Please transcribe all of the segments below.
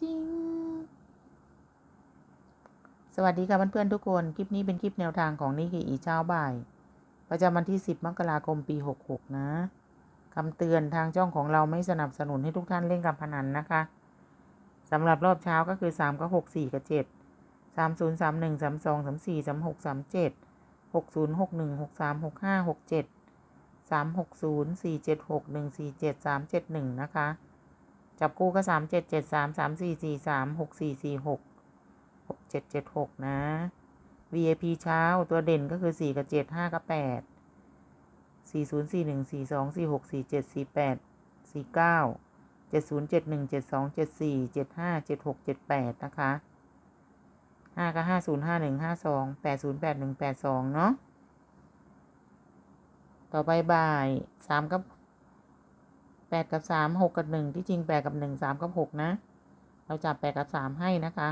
จริง สวัสดีค่ะเพื่อนๆทุกคน คลิปนี้เป็นคลิปแนวทางของนิกเกอีเช้าบ่าย ประจำวันที่ 10 มกราคมปี 66 นะคำเตือนทางช่องของเราไม่สนับสนุนให้ทุกท่านเล่นการพนันนะคะสำหรับรอบเช้าก็คือ 3 กับ 6 4 กับ 7 3 0 3 1 3 2 3 4 3 6 3 7 6 0 6 1 6 3 6 5 6 7 3 6 0 4 7 6 1 4 7 3 7 1 นะคะ จับคู่ก็สามเจ็ดเจ็ดสามสามสี่สี่สามหกสี่สี่หกหกเจ็ดเจ็ดหกนะ VIP เช้าตัวเด่นก็คือสี่กับเจ็ดห้ากับแปดสี่ศูนย์สี่หนึ่งสี่สองสี่หกสี่เจ็ดสี่แปดสี่เก้าเจ็ดศูนย์เจ็ดหนึ่งเจ็ดสองเจ็ดสี่เจ็ดห้าเจ็ดหกเจ็ดแปดนะคะห้าก็ห้าศูนย์ห้าหนึ่งห้าสองแปดศูนย์แปดหนึ่งแปดสองเนาะต่อไปบ่ายสามกับ 8 กับ 3 6 กับ 1 ที่จริง 8 กับ 1 3 กับ 6 นะ เราจับ 8 กับ 3 ให้นะคะ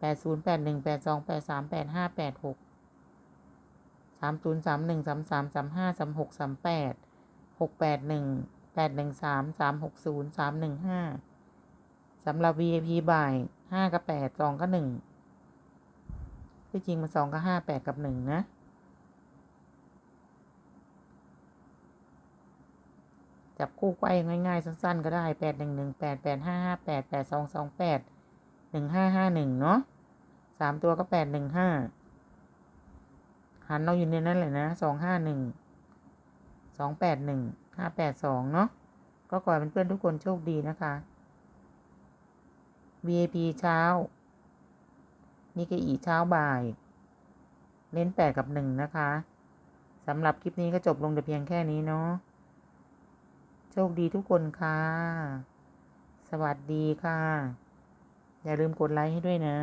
8 0 8 1 8 2 8 3 8 5 8 6 3 0 3 1 3 3 3 5 3 6 3 8 6 8 1 8 1 3 3 6 0 3 1 5สำหรับ VIP บ่าย 5 กับ 8 2 กับ 1 ที่จริงมัน 2 กับ 5 8 กับ 1 นะ จับคู่ไว้ง่ายๆ สั้นๆ ก็ได้8 1 1 8 8 5 5 8 8 2 2 8 1 5 5 1เนาะสามตัวก็8 1 5หันเราอยู่ในนั้นเลยนะสองห้าหนึ่งสองแปดหนึ่งห้าแปดสองเนาะก็ขอให้เพื่อนๆทุกคนโชคดีนะคะ VIP เช้านี่ก็อีเช้าบ่าย เน้นแปดกับหนึ่งนะคะสำหรับคลิปนี้ก็จบลงแต่เพียงแค่นี้เนาะ โชคดีทุกคนค่ะ สวัสดีค่ะ อย่าลืมกดไลค์ให้ด้วยนะ